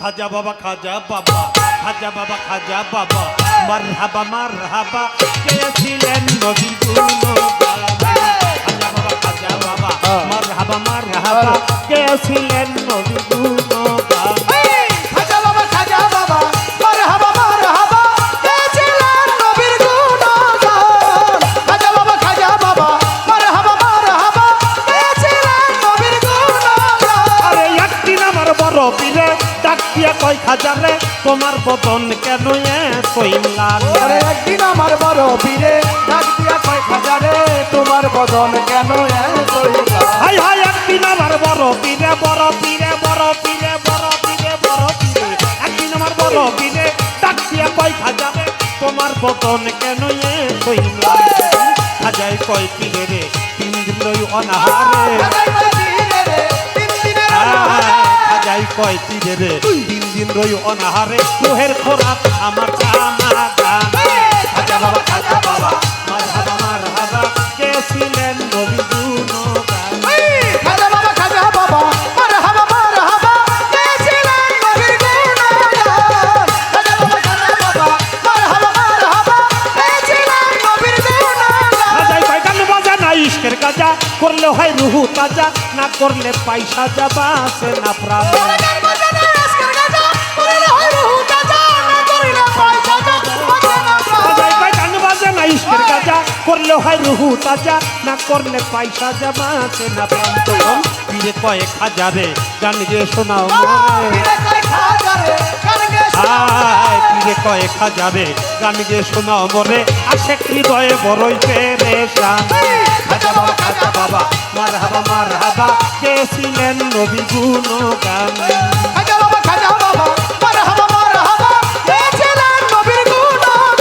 খাজা বাবা খাজা বাবা খাজা বাবা খাজা বাবা। মার হাবা মার হাবা কে ছিলেন নবী? কয় তোমার বদন কেন কইলাল আরে একদিন আমার বড় পীরে ডাক দিয়া কয় খাজা রে তোমার বদন কেন হাই হাই একদিন আমার বড় পীরে বড় পীরে বড় পীরে বড় পীরে বড় পীরে একদিন আমার বড় পীরে ডাক দিয়া কয় খাজারে তোমার বদন কেন খাজাই কয় পীরে রে তিন দিন অনাহারে। খাজাই কয় পীরে রে? তিন দিন রই অনাহারে। লোহের খোরাক আমার গান খাজা বাবা খাজা বাবা মারহাবা মারহাবা কে ছিলেন করলে হয় রুহু তাজা না করলে পয়সা যাবা সে না করলে হয় রুহু তাজা না করিলে পয়সা বাজা না হয়। রুহু তাজা না করলে পয়সা যাবা সে না প্রাণ। তখন পীরে কয়েক হাজারে গান শোনাও গে আয় পীরে কয়েক হাজারে গান গিয়ে শোনাও মরে আসে হৃদয়ে বড়ই পেরেশান ছিলেন নবী গুণগান। খাজা বাবা খাজা বাবা মারহাবা মারহাবা কে ছিলেন নবীর গুণগান।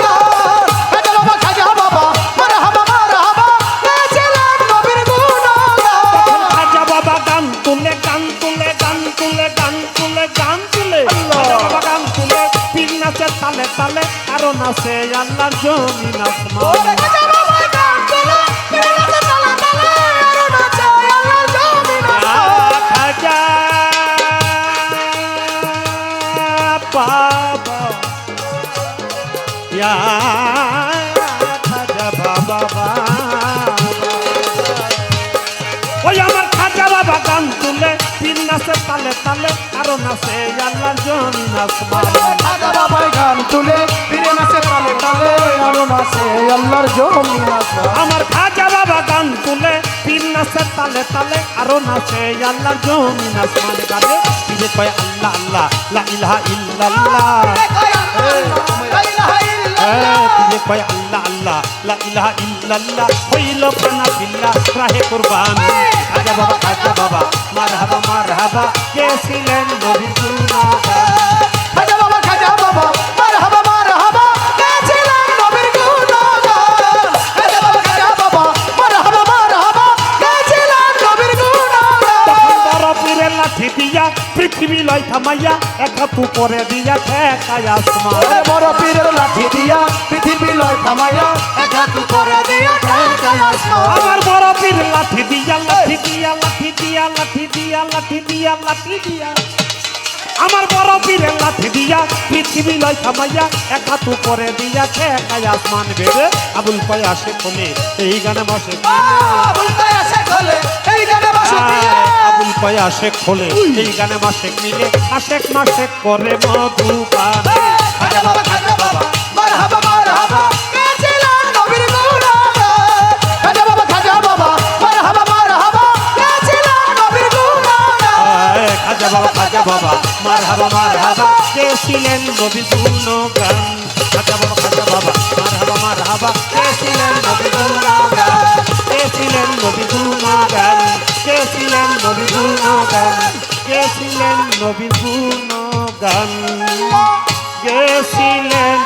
খাজা বাবা খাজা বাবা মারহাবা মারহাবা কে ছিলেন নবীর গুণগান। খাজা বাবা গান তুলে গান তুলে গান তুলে গান তুলে গান তুলে। খাজা বাবা গান তুলে পীর নাচে তালে তালে আরও নাচে আল্লাহর জমিন আসমান। বাবা। খাজা বাবা ওই আমার খাজা বাবা গান তুলে তিন নাচে তালে তালে আরও নাচে আল্লাহর জমিন আসমান খাজা বাবা গান তুলে ফিরে নাচে তালে তালে আর নাচে আল্লাহর জমিন আসমান আমার খাজা বাবা গান তুলে তিন নাচে তালে তালে আরও নাচে আল্লাহর জমিন আসমান গানে ফিরে কয় আল্লাহ লা ইলাহা ইল্লাল্লাহ ফিরে কয় আল্লাহ আল্লাহ লা ইলাহা ইল্লাল্লাহ হইল কানা বিল্লাহ রাহে কুরবান খাজা বাবা খাজা বাবা মারহাবা মারহাবা কে ছিলেন নবী গুণগান থামাইয়া এক হাতু করে দিয়া ঠেকায় আসমান বড় পীরের লাঠি দিয়া পৃথিবী লয় থামাইয়া এক হাত করে দিয়া ঠেকায় আসমান আমার বড় পীর লাঠি দিয়া লাঠি দিয়া লাঠি দিয়া লাঠি দিয়া লাঠি দিয়া লাঠি দিয়া। আমার বড় পীরের লাঠি দিয়া পৃথিবী লয় থামাইয়া এক হাতু করে দিয়া ঠেকায় আসমান বেড়ে আবুল পয়া সে খোলে এই গানে বসে। আবুল কায়া শেখ হলে এই গানে বাসে। আবুল পয়া সে খোলে। এই গানে মাসেক মিলে আশেক মাসেক করে মধুপান খাজা বাবা খাজা বাবা মারহাবা মারহাবা কে ছিলেন খাজা বাবা মারহাবা মারহাবা কে মার মার নবী গুণগান? খাজা বাবা খাজা বাবা মার মার কে ছিলেন নবী গুণগান? কে ছিলেন নবী ছিলেন নবী গুণগান গেছিলেন নবী গুণগান। কে ছিলেন নবী গুণগান